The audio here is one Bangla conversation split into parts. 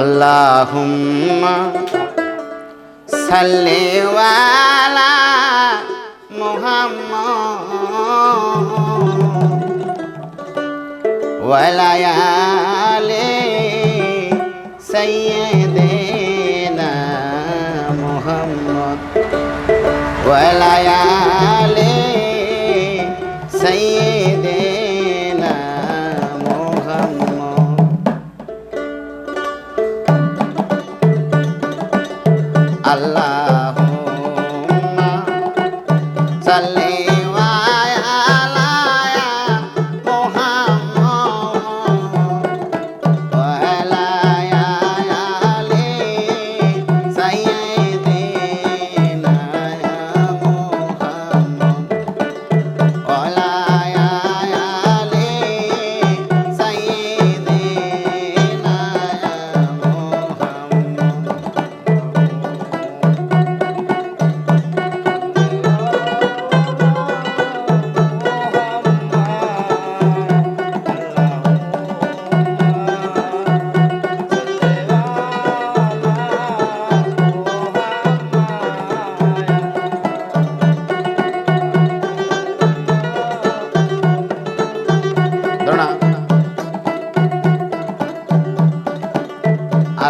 আল্লাহুম্মা সাল্লি ওয়ালা মুহাম্মদ ওয়ালা আলি সাইয়্যিদিনা মুহাম্মদ ওয়ালা Allah.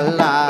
Allah.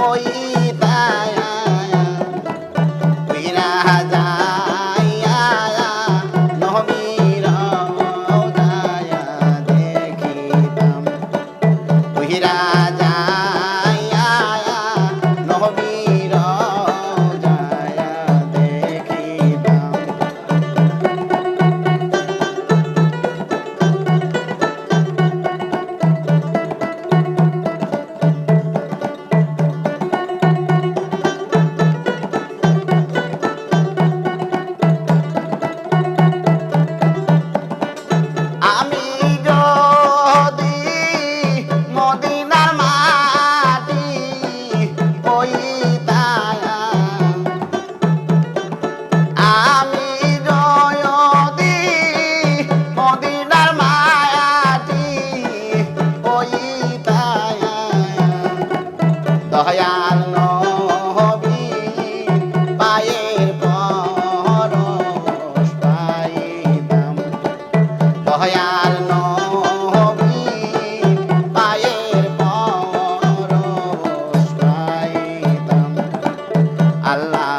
hoy আল্লাহ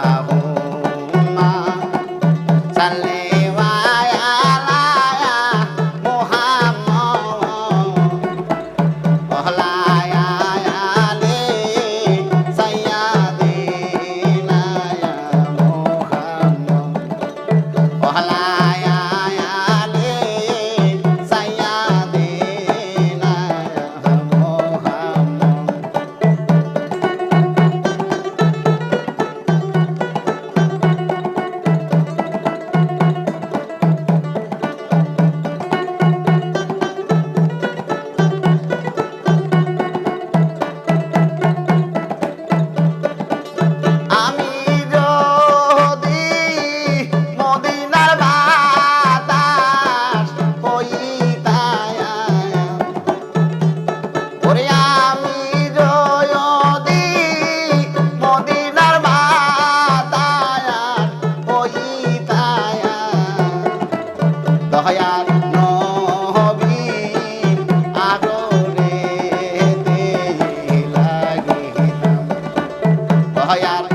হয় আর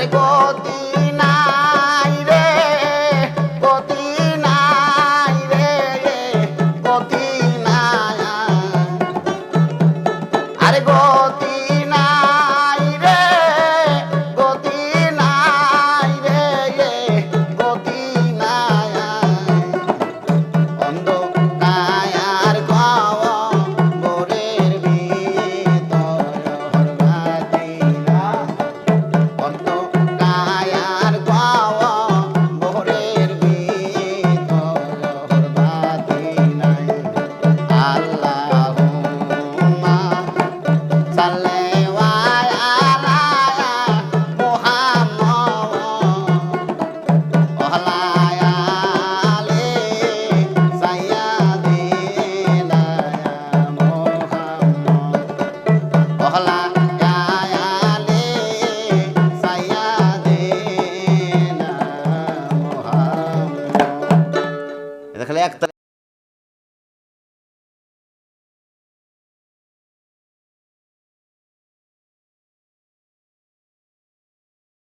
তার গতি